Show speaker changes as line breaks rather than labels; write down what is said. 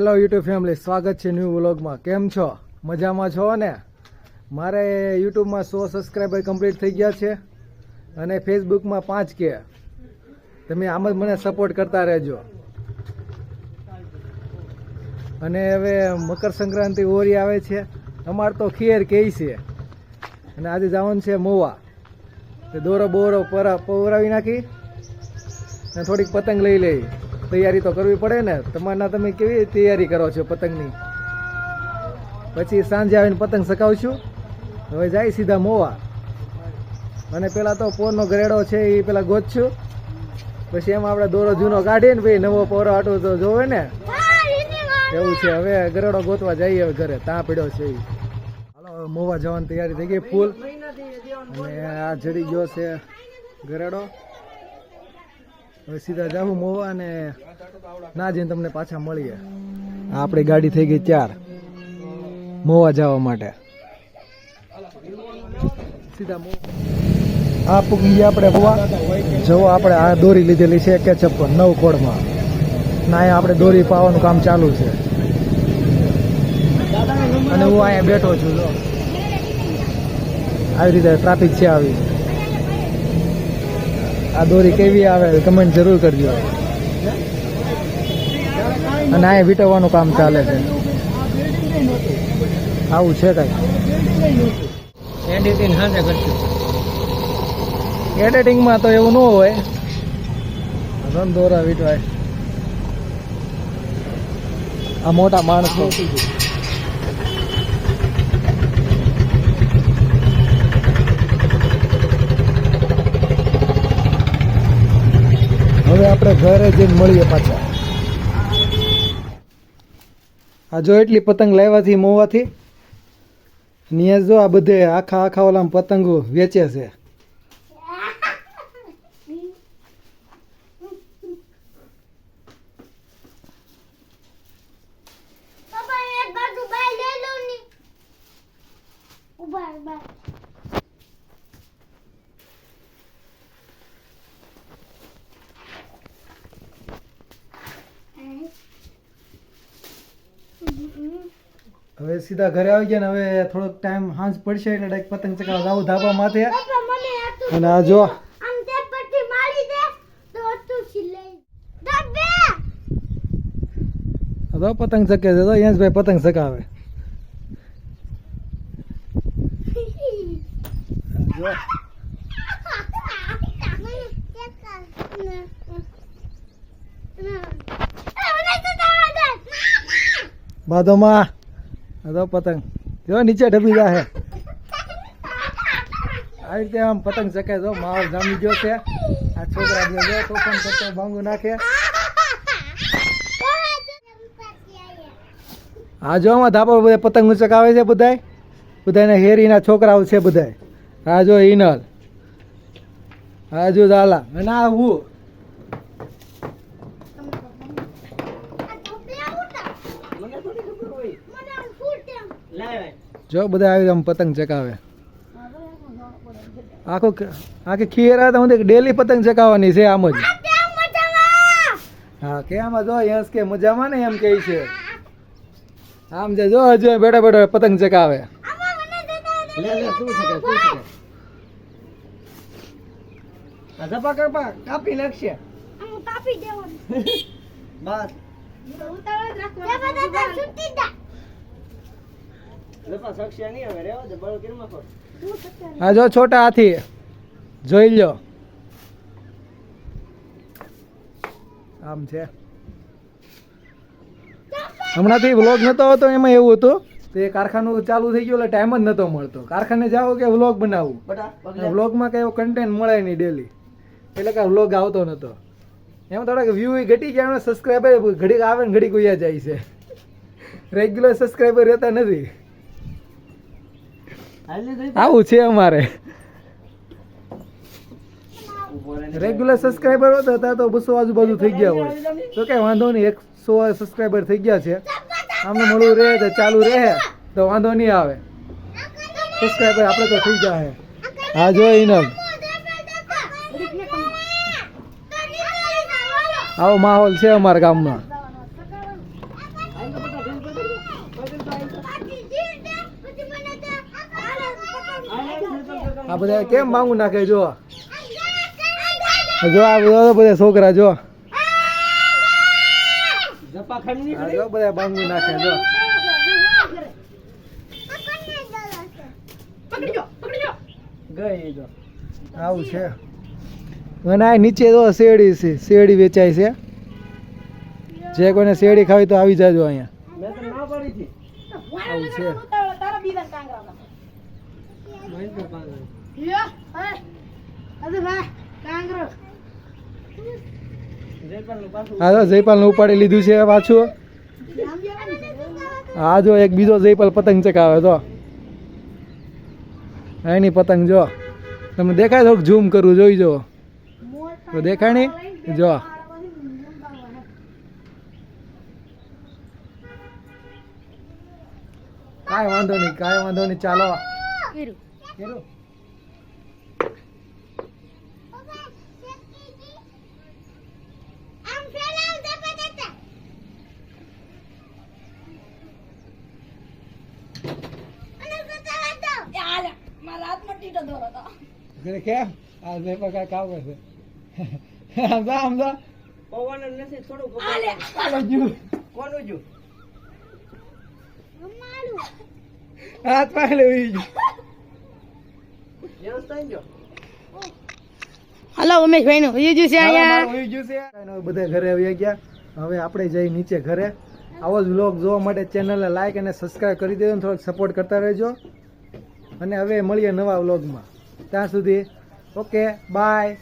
Hello YouTube family સ્વાગત છે new વ્લોગમાં કેમ છો? મજામાં છો ને? મારે યુટ્યુબમાં સો સબસ્ક્રાઈબર કમ્પ્લીટ થઈ ગયા છે અને ફેસબુકમાં પાંચ કે. તમે આમ જ મને સપોર્ટ કરતા રહેજો. અને હવે મકર સંક્રાંતિ ઓરી આવે છે. અમારે તો ખીર કહે છે. અને આજે જવાનું છે મોવા. તે દોરો બોરો પરા પવરાવી નાખી અને થોડીક પતંગ લઈ લઈ. તૈયારી તો કરવી પડે ને. તમારના તમે કેવી તૈયારી કરો છો પતંગની? પછી સાંજે આવીને પતંગ સકાવશું. હવે જાય સીધા મોવા. અને પેલા તો પોરનો ગરેડો છે એ પેલા ગોતશું. પછી એમાં આપણે દોરો જૂનો કાઢીએ ને ભાઈ નવો પોરો આટો તો જોવે ને. એવું છે. હવે ગરેડો ગોતવા જઈએ હવે ઘરે. ત્યાં પડ્યો છે હાલો મોવા જવાની તૈયારી થઈ ગઈ ફૂલ. અને આ જડી ગયો છે ગરેડો હવે સીધા જાવું મોવા અને ના જઈને તમને પાછા મળીએ. આપણી ગાડી થઈ ગઈ ચાર મોવા જવા માટે. સીધા મોવા. આ પૂગી આપણે હોવા. જો આપણે આ દોરી લીધેલી છે કે છપ્પન નવ કોડમાં ના અહીંયા આપણે દોરી પાવાનું કામ ચાલુ છે. અને હું અહીંયા બેઠો છું આવી રીતે ટ્રાફિક છે આવી. આ દોરી કેવી આવે કમેન્ટ જરૂર કરજો. અને અહીંયા વીટવવાનું કામ ચાલે છે. આવું છે કઈ.
એડિટિંગ હાજર કરશું.
એડિટિંગમાં તો એવું ન હોય. રન દોરા વીટવાય. આ મોટા માણસો. હવે આપણે ઘરે જઈને મળીએ પાછા. આ જો એટલી પતંગ લાવ્યાથી, મોવાથી? ત્યાં જો આ બધે આખા આખા ઓલા પતંગો વેચે છે.
પપ્પા એક બાજુ બાય લઈ લો ની ઊભા ઊભા
હવે સીધા ઘરે આવી ગયા ને હવે થોડોક ટાઈમ હાંજ પડશે એટલે ડાયરેક્ટ પતંગ ચકાવા જાવ ધાબા માથે. અને આ જો.
તે
પતંગ ચકે છે તો યંશભાઈ પતંગ ચકાવે આ તો પતંગ. જો નીચે ઢબી જાહે. આવી રીતે આમ પતંગ ચકે જો માહોલ જામી ગયો છે. આ છોકરા બે જો તોફાન કરતો ભાંગું નાખે. આ જો આમાં ધાબા બધા પતંગ ચકાવે છે બધાય. બધાને હેરીના છોકરાઓ છે બધાય. હા જો ઇનલ હા જો અને આ હું? જો બધા આવી આમ પતંગ ચકાવે આખું આખી ખીર આવે તો હું ડેલી પતંગ ચકાવવાની છે આમ જ. હા કે આમાં જો યસ કે મજામાં ને એમ કહે છે. આમ જો હજુ બેઠા બેઠા પતંગ ચકાવે
કાપી નાખશે.
કાપી દેવાનું.
બસ.
આ જો છોટા હાથી જોઈ લો આમ છે. હમણાંથી વ્લોગ નતો હતો એમાં એવું હતું તે કારખાનું ચાલુ થઈ ગયું એટલે ટાઈમ જ નતો મળતો. કારખાને જાઓ કે વ્લોગ બનાવવું
બટા
વ્લોગમાં કઈ કન્ટેન્ટ મળે નહીં ડેલી એટલે કે વ્લોગ આવતો નતો. એમ થોડાક વ્યૂ ઘટી ગયા સબસ્ક્રાઈબર ઘડીક આવે ને ઘડીક ઉયા જાય છે. રેગ્યુલર સબસ્ક્રાઈબર રહેતા નથી. આવું છે અમારે. રેગ્યુલર સબસ્ક્રાઈબર હોત હતા તો બસો આજુબાજુ થઈ ગયા હોય. તો કઈ વાંધો નહીં, એકસો સબસ્ક્રાઈબર થઈ ગયા છે. આમને મળવું રહે તો ચાલુ રહે. તો વાંધો નહીં આવે. સબસ્ક્રાઈબર આપણે તો થઈ જાય હા, જો ઇનમ આવો માહોલ છે અમારા ગામમાં. બધા કેમ માંગુ નાખે જો? જો આ બધા બધા છોકરા જો.
જપા ખંડની
આ જો બધા બાંગુ નાખે જો. આવું છે. અને આ નીચે તો શેરડી છે શેરડી વેચાય છે. જે કોઈને શેરડી ખાવી તો આવી જાજો અહીંયા.
મેં તો ના પાડી હતી.
આવું છે. હા તો ઉપાડી લીધું છે પાછું. આ જો એક બીજો જયપાલ પતંગ ચકાવે તો એની પતંગ જો. તમને દેખાય થોડુંક ઝૂમ કરવું જોઈ જો તો દેખાય નહીં? જો. કાંઈ વાંધો નહીં કાંઈ વાંધો નહીં ચાલો કેરું?
આમ ફેલાવ જબરદસ્ત અને
પવન નથી થોડું. કોનું જો
અમારું
હાથ પાડે ગયું.
વ્યવસ્થા જો
હલો ઉમેશભાઈ નું બીજું છે અહીંયા?
મારું છે. બધા ઘરે આવી ગયા. હવે આપણે જઈ નીચે ઘરે. આવો જ વ્લોગ જોવા માટે ચેનલને લાઈક અને સબસ્ક્રાઈબ કરી દેજો થોડોક સપોર્ટ કરતા રહેજો. અને હવે મળીએ નવા વ્લોગમાં. ત્યાં સુધી ઓકે બાય